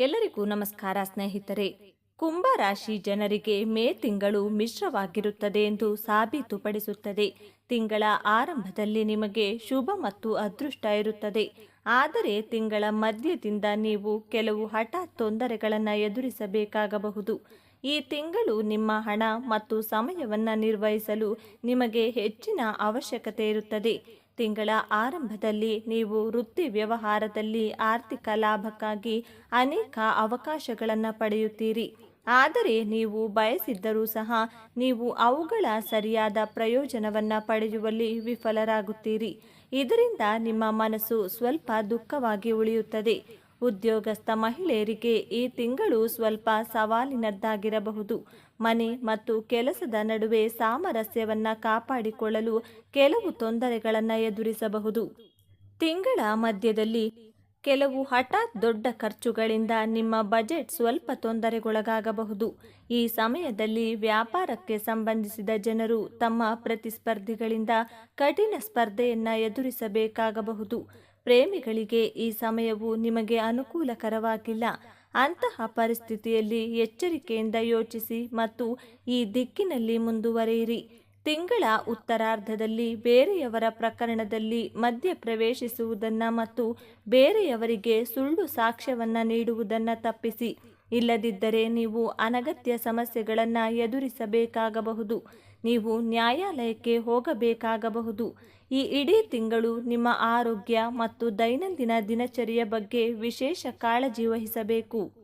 ಎಲ್ಲರಿಗೂ ನಮಸ್ಕಾರ ಸ್ನೇಹಿತರೆ. ಕುಂಭ ರಾಶಿ ಜನರಿಗೆ ಮೇ ತಿಂಗಳು ಮಿಶ್ರವಾಗಿರುತ್ತದೆ ಎಂದು ಸಾಬೀತುಪಡಿಸುತ್ತದೆ. ತಿಂಗಳ ಆರಂಭದಲ್ಲಿ ನಿಮಗೆ ಶುಭ ಮತ್ತು ಅದೃಷ್ಟ ಇರುತ್ತದೆ. ಆದರೆ ತಿಂಗಳ ಮಧ್ಯದಿಂದ ನೀವು ಕೆಲವು ಹಠಾತ್ ತೊಂದರೆಗಳನ್ನು ಎದುರಿಸಬೇಕಾಗಬಹುದು. ಈ ತಿಂಗಳು ನಿಮ್ಮ ಹಣ ಮತ್ತು ಸಮಯವನ್ನು ನಿರ್ವಹಿಸಲು ನಿಮಗೆ ಹೆಚ್ಚಿನ ಅವಶ್ಯಕತೆ ಇರುತ್ತದೆ. ತಿಂಗಳ ಆರಂಭದಲ್ಲಿ ನೀವು ವೃತ್ತಿ ವ್ಯವಹಾರದಲ್ಲಿ ಆರ್ಥಿಕ ಲಾಭಕ್ಕಾಗಿ ಅನೇಕ ಅವಕಾಶಗಳನ್ನು ಪಡೆಯುತ್ತೀರಿ. ಆದರೆ ನೀವು ಬಯಸಿದ್ದರೂ ಸಹ ನೀವು ಅವುಗಳ ಸರಿಯಾದ ಪ್ರಯೋಜನವನ್ನು ಪಡೆಯುವಲ್ಲಿ ವಿಫಲರಾಗುತ್ತೀರಿ. ಇದರಿಂದ ನಿಮ್ಮ ಮನಸ್ಸು ಸ್ವಲ್ಪ ದುಃಖವಾಗಿ ಉಳಿಯುತ್ತದೆ. ಉದ್ಯೋಗಸ್ಥ ಮಹಿಳೆಯರಿಗೆ ಈ ತಿಂಗಳು ಸ್ವಲ್ಪ ಸವಾಲಿನದ್ದಾಗಿರಬಹುದು. ಮನೆ ಮತ್ತು ಕೆಲಸದ ನಡುವೆ ಸಾಮರಸ್ಯವನ್ನು ಕಾಪಾಡಿಕೊಳ್ಳಲು ಕೆಲವು ತೊಂದರೆಗಳನ್ನು ಎದುರಿಸಬಹುದು. ತಿಂಗಳ ಮಧ್ಯದಲ್ಲಿ ಕೆಲವು ಹಠಾತ್ ದೊಡ್ಡ ಖರ್ಚುಗಳಿಂದ ನಿಮ್ಮ ಬಜೆಟ್ ಸ್ವಲ್ಪ ತೊಂದರೆಗೊಳಗಾಗಬಹುದು. ಈ ಸಮಯದಲ್ಲಿ ವ್ಯಾಪಾರಕ್ಕೆ ಸಂಬಂಧಿಸಿದ ಜನರು ತಮ್ಮ ಪ್ರತಿಸ್ಪರ್ಧಿಗಳಿಂದ ಕಠಿಣ ಸ್ಪರ್ಧೆಯನ್ನು ಎದುರಿಸಬೇಕಾಗಬಹುದು. ಪ್ರೇಮಿಗಳಿಗೆ ಈ ಸಮಯವು ನಿಮಗೆ ಅನುಕೂಲಕರವಾಗಿಲ್ಲ. ಅಂತಹ ಪರಿಸ್ಥಿತಿಯಲ್ಲಿ ಎಚ್ಚರಿಕೆಯಿಂದ ಯೋಚಿಸಿ ಮತ್ತು ಈ ದಿಕ್ಕಿನಲ್ಲಿ ಮುಂದುವರೆಯಿರಿ. ತಿಂಗಳ ಉತ್ತರಾರ್ಧದಲ್ಲಿ ಬೇರೆಯವರ ಪ್ರಕರಣದಲ್ಲಿ ಮಧ್ಯ ಪ್ರವೇಶಿಸುವುದನ್ನು ಮತ್ತು ಬೇರೆಯವರಿಗೆ ಸುಳ್ಳು ಸಾಕ್ಷ್ಯವನ್ನು ನೀಡುವುದನ್ನು ತಪ್ಪಿಸಿ. ಇಲ್ಲದಿದ್ದರೆ ನೀವು ಅನಗತ್ಯ ಸಮಸ್ಯೆಗಳನ್ನು ಎದುರಿಸಬೇಕಾಗಬಹುದು. ನೀವು ನ್ಯಾಯಾಲಯಕ್ಕೆ ಹೋಗಬೇಕಾಗಬಹುದು. ಈ ಇಡೀ ತಿಂಗಳು ನಿಮ್ಮ ಆರೋಗ್ಯ ಮತ್ತು ದೈನಂದಿನ ದಿನಚರಿಯ ಬಗ್ಗೆ ವಿಶೇಷ ಕಾಳಜಿ ವಹಿಸಬೇಕು.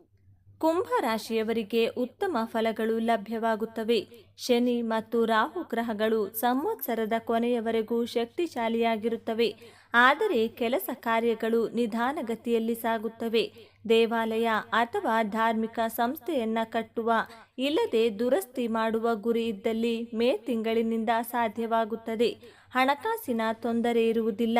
ಕುಂಭ ರಾಶಿಯವರಿಗೆ ಉತ್ತಮ ಫಲಗಳು ಲಭ್ಯವಾಗುತ್ತವೆ. ಶನಿ ಮತ್ತು ರಾಹು ಗ್ರಹಗಳು ಸಂವತ್ಸರದ ಕೊನೆಯವರೆಗೂ ಶಕ್ತಿಶಾಲಿಯಾಗಿರುತ್ತವೆ. ಆದರೆ ಕೆಲಸ ಕಾರ್ಯಗಳು ನಿಧಾನಗತಿಯಲ್ಲಿ ಸಾಗುತ್ತವೆ. ದೇವಾಲಯ ಅಥವಾ ಧಾರ್ಮಿಕ ಸಂಸ್ಥೆಯನ್ನ ಕಟ್ಟುವ ಇಲ್ಲದೆ ದುರಸ್ತಿ ಮಾಡುವ ಗುರಿ ಇದ್ದಲ್ಲಿ ಮೇ ತಿಂಗಳಿನಿಂದ ಸಾಧ್ಯವಾಗುತ್ತದೆ. ಹಣಕಾಸಿನ ತೊಂದರೆ ಇರುವುದಿಲ್ಲ.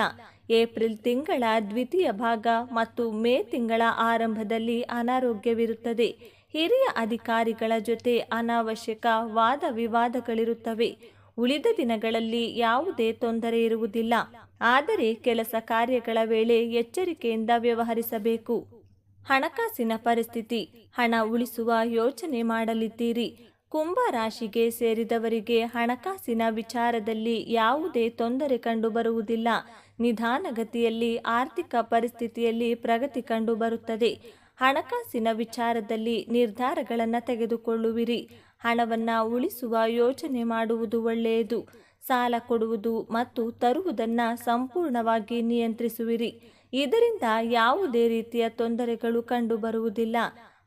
ಏಪ್ರಿಲ್ ತಿಂಗಳ ದ್ವಿತೀಯ ಭಾಗ ಮತ್ತು ಮೇ ತಿಂಗಳ ಆರಂಭದಲ್ಲಿ ಅನಾರೋಗ್ಯವಿರುತ್ತದೆ. ಹಿರಿಯ ಅಧಿಕಾರಿಗಳ ಜೊತೆ ಅನಾವಶ್ಯಕ ವಾದ ವಿವಾದಗಳಿರುತ್ತವೆ. ಉಳಿದ ದಿನಗಳಲ್ಲಿ ಯಾವುದೇ ತೊಂದರೆ ಇರುವುದಿಲ್ಲ. ಆದರೆ ಕೆಲಸ ಕಾರ್ಯಗಳ ವೇಳೆ ಎಚ್ಚರಿಕೆಯಿಂದ ವ್ಯವಹರಿಸಬೇಕು. ಹಣಕಾಸಿನ ಪರಿಸ್ಥಿತಿ. ಹಣ ಉಳಿಸುವ ಯೋಚನೆ ಮಾಡಲಿದ್ದೀರಿ. ಕುಂಭ ರಾಶಿಗೆ ಸೇರಿದವರಿಗೆ ಹಣಕಾಸಿನ ವಿಚಾರದಲ್ಲಿ ಯಾವುದೇ ತೊಂದರೆ ಕಂಡುಬರುವುದಿಲ್ಲ. ನಿಧಾನಗತಿಯಲ್ಲಿ ಆರ್ಥಿಕ ಪರಿಸ್ಥಿತಿಯಲ್ಲಿ ಪ್ರಗತಿ ಕಂಡುಬರುತ್ತದೆ. ಹಣಕಾಸಿನ ವಿಚಾರದಲ್ಲಿ ನಿರ್ಧಾರಗಳನ್ನು ತೆಗೆದುಕೊಳ್ಳುವಿರಿ. ಹಣವನ್ನು ಉಳಿಸುವ ಯೋಚನೆ ಮಾಡುವುದು ಒಳ್ಳೆಯದು. ಸಾಲ ಕೊಡುವುದು ಮತ್ತು ತರುವುದನ್ನು ಸಂಪೂರ್ಣವಾಗಿ ನಿಯಂತ್ರಿಸುವಿರಿ. ಇದರಿಂದ ಯಾವುದೇ ರೀತಿಯ ತೊಂದರೆಗಳು ಕಂಡುಬರುವುದಿಲ್ಲ.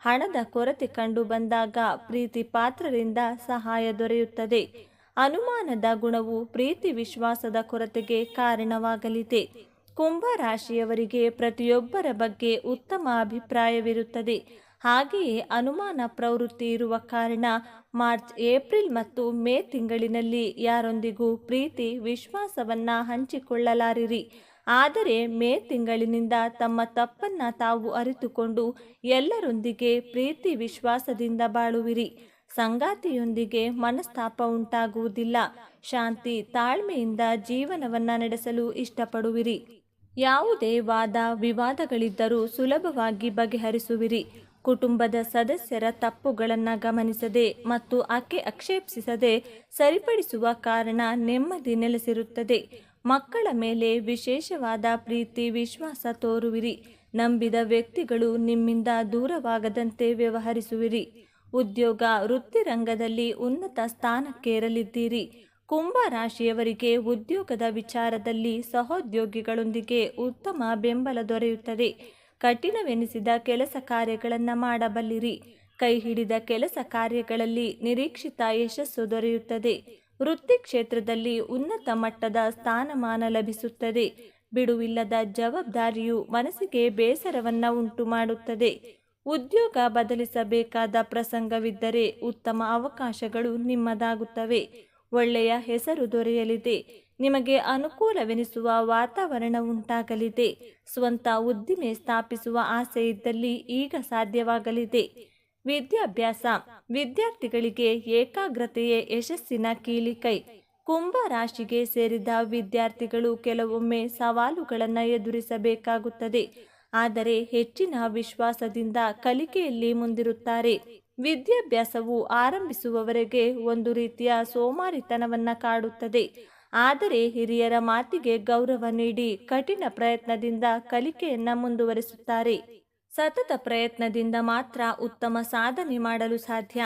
ಹಣದ ಕೊರತೆ ಕಂಡು ಬಂದಾಗ ಪ್ರೀತಿ ಪಾತ್ರರಿಂದ ಸಹಾಯ ದೊರೆಯುತ್ತದೆ. ಅನುಮಾನದ ಗುಣವು ಪ್ರೀತಿ ವಿಶ್ವಾಸದ ಕೊರತೆಗೆ ಕಾರಣವಾಗಲಿದೆ. ಕುಂಭ ರಾಶಿಯವರಿಗೆ ಪ್ರತಿಯೊಬ್ಬರ ಬಗ್ಗೆ ಉತ್ತಮ ಅಭಿಪ್ರಾಯವಿರುತ್ತದೆ. ಹಾಗೆಯೇ ಅನುಮಾನ ಪ್ರವೃತ್ತಿ ಇರುವ ಕಾರಣ ಮಾರ್ಚ್, ಏಪ್ರಿಲ್ ಮತ್ತು ಮೇ ತಿಂಗಳಿನಲ್ಲಿ ಯಾರೊಂದಿಗೂ ಪ್ರೀತಿ, ವಿಶ್ವಾಸವನ್ನ ಹಂಚಿಕೊಳ್ಳಲಾರಿರಿ. ಆದರೆ ಮೇ ತಿಂಗಳಿನಿಂದ ತಮ್ಮ ತಪ್ಪನ್ನ ತಾವು ಅರಿತುಕೊಂಡು ಎಲ್ಲರೊಂದಿಗೆ ಪ್ರೀತಿ ವಿಶ್ವಾಸದಿಂದ ಬಾಳುವಿರಿ. ಸಂಗಾತಿಯೊಂದಿಗೆ ಮನಸ್ತಾಪ ಉಂಟಾಗುವುದಿಲ್ಲ. ಶಾಂತಿ, ತಾಳ್ಮೆಯಿಂದ ಜೀವನವನ್ನ ನಡೆಸಲು ಇಷ್ಟಪಡುವಿರಿ. ಯಾವುದೇ ವಾದ, ವಿವಾದಗಳಿದ್ದರೂ ಸುಲಭವಾಗಿ ಬಗೆಹರಿಸುವಿರಿ. ಕುಟುಂಬದ ಸದಸ್ಯರ ತಪ್ಪುಗಳನ್ನು ಗಮನಿಸದೆ ಮತ್ತು ಆಕೆ ಆಕ್ಷೇಪಿಸದೆ ಸರಿಪಡಿಸುವ ಕಾರಣ ನೆಮ್ಮದಿ ನೆಲೆಸಿರುತ್ತದೆ. ಮಕ್ಕಳ ಮೇಲೆ ವಿಶೇಷವಾದ ಪ್ರೀತಿ, ವಿಶ್ವಾಸ ತೋರುವಿರಿ. ನಂಬಿದ ವ್ಯಕ್ತಿಗಳು ನಿಮ್ಮಿಂದ ದೂರವಾಗದಂತೆ ವ್ಯವಹರಿಸುವಿರಿ. ಉದ್ಯೋಗ, ವೃತ್ತಿರಂಗದಲ್ಲಿ ಉನ್ನತ ಸ್ಥಾನಕ್ಕೇರಲಿದ್ದೀರಿ. ಕುಂಭ ರಾಶಿಯವರಿಗೆ ಉದ್ಯೋಗದ ವಿಚಾರದಲ್ಲಿ ಸಹೋದ್ಯೋಗಿಗಳೊಂದಿಗೆ ಉತ್ತಮ ಬೆಂಬಲ ದೊರೆಯುತ್ತದೆ. ಕಠಿಣವೆನಿಸಿದ ಕೆಲಸ ಕಾರ್ಯಗಳನ್ನು ಮಾಡಬಲ್ಲಿರಿ. ಕೈ ಹಿಡಿದ ಕೆಲಸ ಕಾರ್ಯಗಳಲ್ಲಿ ನಿರೀಕ್ಷಿತ ಯಶಸ್ಸು ದೊರೆಯುತ್ತದೆ. ವೃತ್ತಿ ಕ್ಷೇತ್ರದಲ್ಲಿ ಉನ್ನತ ಮಟ್ಟದ ಸ್ಥಾನಮಾನ ಲಭಿಸುತ್ತದೆ. ಬಿಡುವಿಲ್ಲದ ಜವಾಬ್ದಾರಿಯು ಮನಸ್ಸಿಗೆ ಬೇಸರವನ್ನ ಉಂಟು ಮಾಡುತ್ತದೆ ಉದ್ಯೋಗ ಬದಲಿಸಬೇಕಾದ ಪ್ರಸಂಗವಿದ್ದರೆ ಉತ್ತಮ ಅವಕಾಶಗಳು ನಿಮ್ಮದಾಗುತ್ತವೆ. ಒಳ್ಳೆಯ ಹೆಸರು ದೊರೆಯಲಿದೆ. ನಿಮಗೆ ಅನುಕೂಲವೆನಿಸುವ ವಾತಾವರಣ ಉಂಟಾಗಲಿದೆ. ಸ್ವಂತ ಉದ್ದಿಮೆ ಸ್ಥಾಪಿಸುವ ಆಸೆ ಇದ್ದಲ್ಲಿ ಈಗ ಸಾಧ್ಯವಾಗಲಿದೆ. ವಿದ್ಯಾಭ್ಯಾಸ. ವಿದ್ಯಾರ್ಥಿಗಳಿಗೆ ಏಕಾಗ್ರತೆಯೇ ಯಶಸ್ಸಿನ ಕೀಲಿಕೈ ಕುಂಭ ರಾಶಿಗೆ ಸೇರಿದ ವಿದ್ಯಾರ್ಥಿಗಳು ಕೆಲವೊಮ್ಮೆ ಸವಾಲುಗಳನ್ನು ಎದುರಿಸಬೇಕಾಗುತ್ತದೆ. ಆದರೆ ಹೆಚ್ಚಿನ ವಿಶ್ವಾಸದಿಂದ ಕಲಿಕೆಯಲ್ಲಿ ಮುಂದಿರುತ್ತಾರೆ. ವಿದ್ಯಾಭ್ಯಾಸವು ಆರಂಭಿಸುವವರೆಗೆ ಒಂದು ರೀತಿಯ ಸೋಮಾರಿತನವನ್ನು ಕಾಡುತ್ತದೆ. ಆದರೆ ಹಿರಿಯರ ಮಾತಿಗೆ ಗೌರವ ನೀಡಿ ಕಠಿಣ ಪ್ರಯತ್ನದಿಂದ ಕಲಿಕೆಯನ್ನ ಮುಂದುವರಿಸುತ್ತಾರೆ. ಸತತ ಪ್ರಯತ್ನದಿಂದ ಮಾತ್ರ ಉತ್ತಮ ಸಾಧನೆ ಮಾಡಲು ಸಾಧ್ಯ.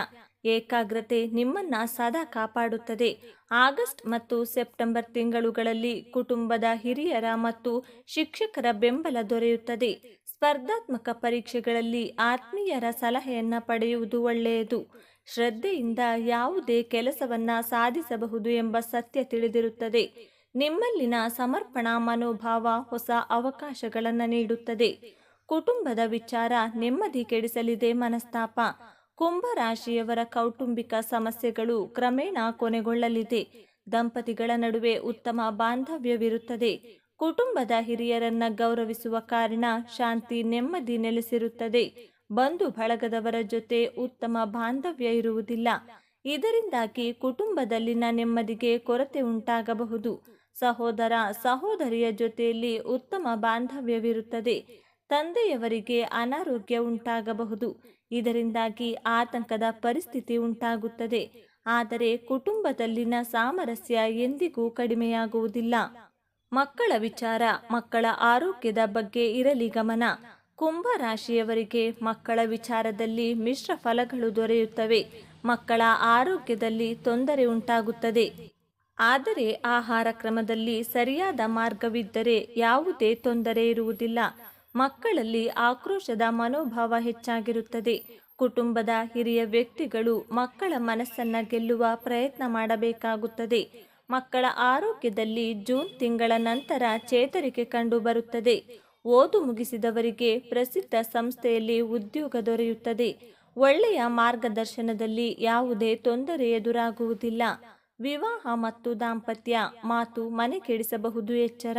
ಏಕಾಗ್ರತೆ ನಿಮ್ಮನ್ನ ಸದಾ ಕಾಪಾಡುತ್ತದೆ. ಆಗಸ್ಟ್ ಮತ್ತು ಸೆಪ್ಟೆಂಬರ್ ತಿಂಗಳುಗಳಲ್ಲಿ ಕುಟುಂಬದ ಹಿರಿಯರ ಮತ್ತು ಶಿಕ್ಷಕರ ಬೆಂಬಲ ದೊರೆಯುತ್ತದೆ. ಸ್ಪರ್ಧಾತ್ಮಕ ಪರೀಕ್ಷೆಗಳಲ್ಲಿ ಆತ್ಮೀಯರ ಸಲಹೆಯನ್ನ ಪಡೆಯುವುದು ಒಳ್ಳೆಯದು. ಶ್ರದ್ಧೆಯಿಂದ ಯಾವುದೇ ಕೆಲಸವನ್ನ ಸಾಧಿಸಬಹುದು ಎಂಬ ಸತ್ಯ ತಿಳಿದಿರುತ್ತದೆ. ನಿಮ್ಮಲ್ಲಿನ ಸಮರ್ಪಣಾ ಮನೋಭಾವ ಹೊಸ ಅವಕಾಶಗಳನ್ನು ನೀಡುತ್ತದೆ. ಕುಟುಂಬದ ವಿಚಾರ ನೆಮ್ಮದಿ ಕೆಡಿಸಲಿದೆ ಮನಸ್ತಾಪ. ಕುಂಭರಾಶಿಯವರ ಕೌಟುಂಬಿಕ ಸಮಸ್ಯೆಗಳು ಕ್ರಮೇಣ ಕೊನೆಗೊಳ್ಳಲಿದೆ. ದಂಪತಿಗಳ ನಡುವೆ ಉತ್ತಮ ಬಾಂಧವ್ಯವಿರುತ್ತದೆ. ಕುಟುಂಬದ ಹಿರಿಯರನ್ನ ಗೌರವಿಸುವ ಕಾರಣ ಶಾಂತಿ, ನೆಮ್ಮದಿ ನೆಲೆಸಿರುತ್ತದೆ. ಬಂಧು ಬಳಗದವರ ಜೊತೆ ಉತ್ತಮ ಬಾಂಧವ್ಯ ಇರುವುದಿಲ್ಲ. ಇದರಿಂದಾಗಿ ಕುಟುಂಬದಲ್ಲಿನ ನೆಮ್ಮದಿಗೆ ಕೊರತೆ ಉಂಟಾಗಬಹುದು. ಸಹೋದರ, ಸಹೋದರಿಯ ಜೊತೆಯಲ್ಲಿ ಉತ್ತಮ ಬಾಂಧವ್ಯವಿರುತ್ತದೆ. ತಂದೆಯವರಿಗೆ ಅನಾರೋಗ್ಯ ಉಂಟಾಗಬಹುದು. ಇದರಿಂದಾಗಿ ಆತಂಕದ ಪರಿಸ್ಥಿತಿ ಉಂಟಾಗುತ್ತದೆ. ಆದರೆ ಕುಟುಂಬದಲ್ಲಿನ ಸಾಮರಸ್ಯ ಎಂದಿಗೂ ಕಡಿಮೆಯಾಗುವುದಿಲ್ಲ. ಮಕ್ಕಳ ವಿಚಾರ, ಮಕ್ಕಳ ಆರೋಗ್ಯದ ಬಗ್ಗೆ ಇರಲಿ ಗಮನ. ಕುಂಭ ರಾಶಿಯವರಿಗೆ ಮಕ್ಕಳ ವಿಚಾರದಲ್ಲಿ ಮಿಶ್ರ ಫಲಗಳು ದೊರೆಯುತ್ತವೆ. ಮಕ್ಕಳ ಆರೋಗ್ಯದಲ್ಲಿ ತೊಂದರೆ ಉಂಟಾಗುತ್ತದೆ. ಆದರೆ ಆಹಾರ ಕ್ರಮದಲ್ಲಿ ಸರಿಯಾದ ಮಾರ್ಗವಿದ್ದರೆ ಯಾವುದೇ ತೊಂದರೆ ಇರುವುದಿಲ್ಲ. ಮಕ್ಕಳಲ್ಲಿ ಆಕ್ರೋಶದ ಮನೋಭಾವ ಹೆಚ್ಚಾಗಿರುತ್ತದೆ. ಕುಟುಂಬದ ಹಿರಿಯ ವ್ಯಕ್ತಿಗಳು ಮಕ್ಕಳ ಮನಸ್ಸನ್ನು ಗೆಲ್ಲುವ ಪ್ರಯತ್ನ ಮಾಡಬೇಕಾಗುತ್ತದೆ. ಮಕ್ಕಳ ಆರೋಗ್ಯದಲ್ಲಿ ಜೂನ್ ತಿಂಗಳ ನಂತರ ಚೇತರಿಕೆ ಕಂಡುಬರುತ್ತದೆ. ಓದು ಮುಗಿಸಿದವರಿಗೆ ಪ್ರಸಿದ್ಧ ಸಂಸ್ಥೆಯಲ್ಲಿ ಉದ್ಯೋಗ ದೊರೆಯುತ್ತದೆ. ಒಳ್ಳೆಯ ಮಾರ್ಗದರ್ಶನದಲ್ಲಿ ಯಾವುದೇ ತೊಂದರೆ ಎದುರಾಗುವುದಿಲ್ಲ. ವಿವಾಹ ಮತ್ತು ದಾಂಪತ್ಯ, ಮಾತು ಮನೆ ಕೆಡಿಸಬಹುದು ಎಚ್ಚರ.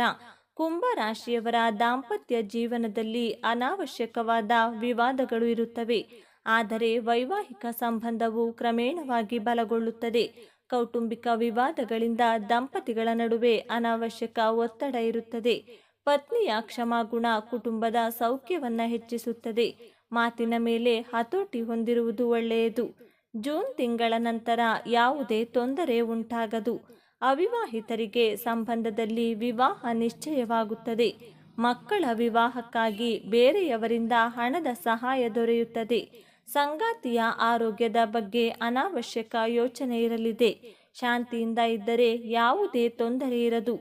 ಕುಂಭ ರಾಶಿಯವರ ದಾಂಪತ್ಯ ಜೀವನದಲ್ಲಿ ಅನಾವಶ್ಯಕವಾದ ವಿವಾದಗಳು ಇರುತ್ತವೆ. ಆದರೆ ವೈವಾಹಿಕ ಸಂಬಂಧವು ಕ್ರಮೇಣವಾಗಿ ಬಲಗೊಳ್ಳುತ್ತದೆ. ಕೌಟುಂಬಿಕ ವಿವಾದಗಳಿಂದ ದಂಪತಿಗಳ ನಡುವೆ ಅನಾವಶ್ಯಕ ಒತ್ತಡ ಇರುತ್ತದೆ. ಪತ್ನಿಯ ಕ್ಷಮಾಗುಣ ಕುಟುಂಬದ ಸೌಖ್ಯವನ್ನ ಹೆಚ್ಚಿಸುತ್ತದೆ. ಮಾತಿನ ಮೇಲೆ ಹತೋಟಿ ಹೊಂದಿರುವುದು ಒಳ್ಳೆಯದು. ಜೂನ್ ತಿಂಗಳ ನಂತರ ಯಾವುದೇ ತೊಂದರೆ ಉಂಟಾಗದು. ಅವಿವಾಹಿತರಿಗೆ ಸಂಬಂಧದಲ್ಲಿ ವಿವಾಹ ನಿಶ್ಚಯವಾಗುತ್ತದೆ. ಮಕ್ಕಳ ವಿವಾಹಕ್ಕಾಗಿ ಬೇರೆಯವರಿಂದ ಹಣದ ಸಹಾಯ ದೊರೆಯುತ್ತದೆ. ಸಂಗಾತಿಯ ಆರೋಗ್ಯದ ಬಗ್ಗೆ ಅನಾವಶ್ಯಕ ಯೋಚನೆ ಇರಲಿದೆ. ಶಾಂತಿಯಿಂದ ಇದ್ದರೆ ಯಾವುದೇ ತೊಂದರೆ ಇರದು.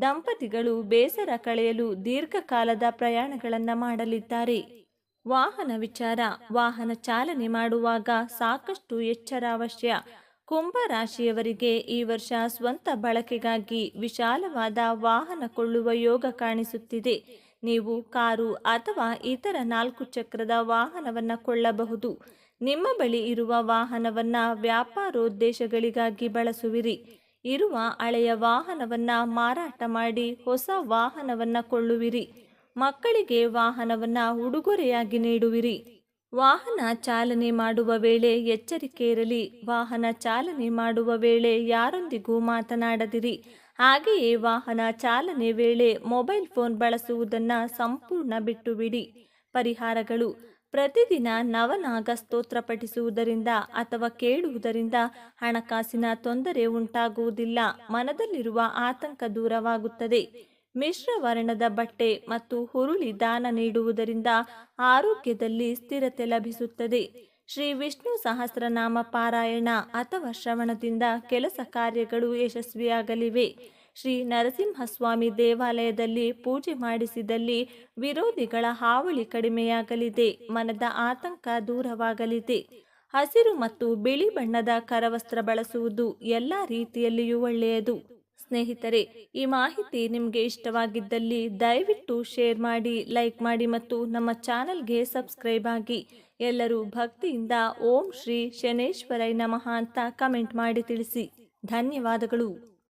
ದಂಪತಿಗಳು ಬೇಸರ ಕಳೆಯಲು ದೀರ್ಘಕಾಲದ ಪ್ರಯಾಣಗಳನ್ನು ಮಾಡಲಿದ್ದಾರೆ. ವಾಹನ ವಿಚಾರ, ವಾಹನ ಚಾಲನೆ ಮಾಡುವಾಗ ಸಾಕಷ್ಟು ಎಚ್ಚರ ಅವಶ್ಯ. ಕುಂಭ ರಾಶಿಯವರಿಗೆ ಈ ವರ್ಷ ಸ್ವಂತ ಬಳಕೆಗಾಗಿ ವಿಶಾಲವಾದ ವಾಹನ ಕೊಳ್ಳುವ ಯೋಗ ಕಾಣಿಸುತ್ತಿದೆ. ನೀವು ಕಾರು ಅಥವಾ ಇತರ ನಾಲ್ಕು ಚಕ್ರದ ವಾಹನವನ್ನು ಕೊಳ್ಳಬಹುದು. ನಿಮ್ಮ ಬಳಿ ಇರುವ ವಾಹನವನ್ನು ವ್ಯಾಪಾರೋದ್ದೇಶಗಳಿಗಾಗಿ ಬಳಸುವಿರಿ. ಇರುವ ಹಳೆಯ ವಾಹನವನ್ನು ಮಾರಾಟ ಮಾಡಿ ಹೊಸ ವಾಹನವನ್ನು ಕೊಳ್ಳುವಿರಿ. ಮಕ್ಕಳಿಗೆ ವಾಹನವನ್ನು ಉಡುಗೊರೆಯಾಗಿ ನೀಡುವಿರಿ. ವಾಹನ ಚಾಲನೆ ಮಾಡುವ ವೇಳೆ ಎಚ್ಚರಿಕೆ ಇರಲಿ ವಾಹನ ಚಾಲನೆ ಮಾಡುವ ವೇಳೆ ಯಾರೊಂದಿಗೂ ಮಾತನಾಡದಿರಿ. ಹಾಗೆಯೇ ವಾಹನ ಚಾಲನೆ ವೇಳೆ ಮೊಬೈಲ್ ಫೋನ್ ಬಳಸುವುದನ್ನು ಸಂಪೂರ್ಣ ಬಿಟ್ಟು ಬಿಡಿ ಪರಿಹಾರಗಳು. ಪ್ರತಿದಿನ ನವನಾಗ ಸ್ತೋತ್ರ ಪಠಿಸುವುದರಿಂದ ಅಥವಾ ಕೇಳುವುದರಿಂದ ಹಣಕಾಸಿನ ತೊಂದರೆ ಉಂಟಾಗುವುದಿಲ್ಲ. ಮನದಲ್ಲಿರುವ ಆತಂಕ ದೂರವಾಗುತ್ತದೆ. ಮಿಶ್ರ ವರ್ಣದ ಬಟ್ಟೆ ಮತ್ತು ಹುರುಳಿ ದಾನ ನೀಡುವುದರಿಂದ ಆರೋಗ್ಯದಲ್ಲಿ ಸ್ಥಿರತೆ ಲಭಿಸುತ್ತದೆ. ಶ್ರೀ ವಿಷ್ಣು ಸಹಸ್ರನಾಮ ಪಾರಾಯಣ ಅಥವಾ ಶ್ರವಣದಿಂದ ಕೆಲಸ ಕಾರ್ಯಗಳು ಯಶಸ್ವಿಯಾಗಲಿವೆ. ಶ್ರೀ ನರಸಿಂಹಸ್ವಾಮಿ ದೇವಾಲಯದಲ್ಲಿ ಪೂಜೆ ಮಾಡಿಸಿದಲ್ಲಿ ವಿರೋಧಿಗಳ ಹಾವಳಿ ಕಡಿಮೆಯಾಗಲಿದೆ, ಮನದ ಆತಂಕ ದೂರವಾಗಲಿದೆ. ಹಸಿರು ಮತ್ತು ಬಿಳಿ ಬಣ್ಣದ ಕರವಸ್ತ್ರ ಬಳಸುವುದು ಎಲ್ಲ ರೀತಿಯಲ್ಲಿಯೂ ಒಳ್ಳೆಯದು. ಸ್ನೇಹಿತರೆ, ಈ ಮಾಹಿತಿ ನಿಮಗೆ ಇಷ್ಟವಾಗಿದ್ದಲ್ಲಿ ದಯವಿಟ್ಟು ಶೇರ್ ಮಾಡಿ, ಲೈಕ್ ಮಾಡಿ ಮತ್ತು ನಮ್ಮ ಚಾನಲ್ಗೆ ಸಬ್ಸ್ಕ್ರೈಬ್ ಆಗಿ. ಎಲ್ಲರೂ ಭಕ್ತಿಯಿಂದ ಓಂ ಶ್ರೀ ಶನೇಶ್ವರೈ ನಮಃ ಅಂತ ಕಮೆಂಟ್ ಮಾಡಿ ತಿಳಿಸಿ. ಧನ್ಯವಾದಗಳು.